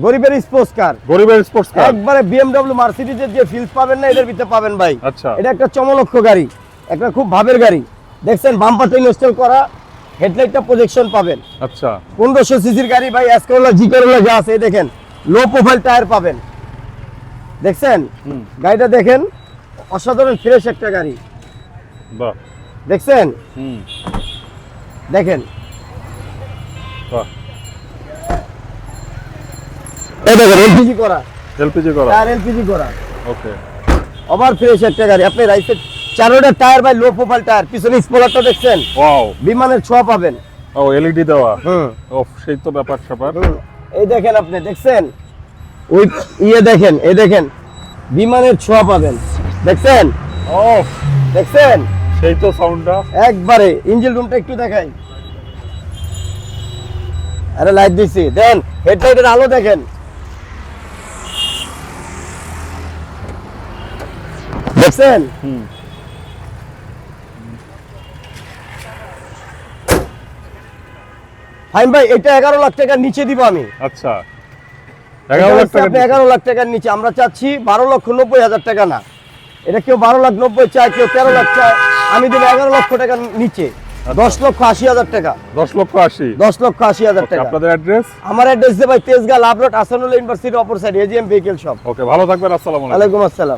গরিবের sports car গরিবের sports car একবারে বিএমডব্লিউ মার্সিডিজের যে ফিলস পাবেন না এদের ভিতরে পাবেন ভাই। আচ্ছা। এটা একটা চমলক্ষ গাড়ি একটা খুব ভাবের গাড়ি। দেখছেন বাম্পারটা ইনস্টল করা হেডলাইটটা প্রজেকশন পাবেন। আচ্ছা। পনেরোশো সিসির গাড়ি ভাই এস করোলা জি করোলা যা আছে দেখেন লো প্রোফাইল টায়ার পাবেন। দেখছেন? গাড়িটা দেখেন অসাধারণ ফ্রেশ একটা গাড়ি। বাহ। দেখছেন? দেখেন। বাহ। দেখেন এলপিজি করা। এলপিজি করা। টায়ার এলপিজি করা। ওকে। ওভার ফ্রেশ একটা গাড়ি। আপনি রাইসের চারোটা টায়ার ভাই লো প্রোফাইল টায়ার পিছনে স্পলারটা দেখছেন? ওয়াও। বিমানের ছোঁয়া পাবেন। ও এলইডি দেওয়া? হুম। ও সেই তো ব্যাপার স্যাপার। এই দেখেন আপনি দেখছেন? ওই ইয়ে দেখেন এই দেখেন বিমানের ছোঁয়া পাবেন। দেখছেন? ও দেখছেন? সেই তো সাউন্ডটা একবারে ইঞ্জিন রুমটা একটু দেখাই। আরে লাইট দিছি। দেন হেডলাইটের আলো দেখেন। দেখছেন ফাইন ভাই এটা এগারো লাখ টাকার নিচে দিব আমি। আচ্ছা। এগারো লাখ টাকার নিচে। আমরা চাচ্ছি বারো লক্ষ নব্বই হাজার টাকা না। এটা কেউ বারো লাখ নব্বই চায় কেউ তেরো লাখ চায় আমি দেবো এগারো লক্ষ টাকার নিচে। দশ লক্ষ আশি হাজার টাকা। দশ লক্ষ আশি। দশ লক্ষ আশি হাজার টাকা। আপনাদের অ্যাড্রেস? আমার অ্যাড্রেস ভাই Tejgaon Love Road Ahsanul university অপর side AGM vehicle shop okay ভালো থাকবেন আসসালামু আলাইকুম। আসসালাম।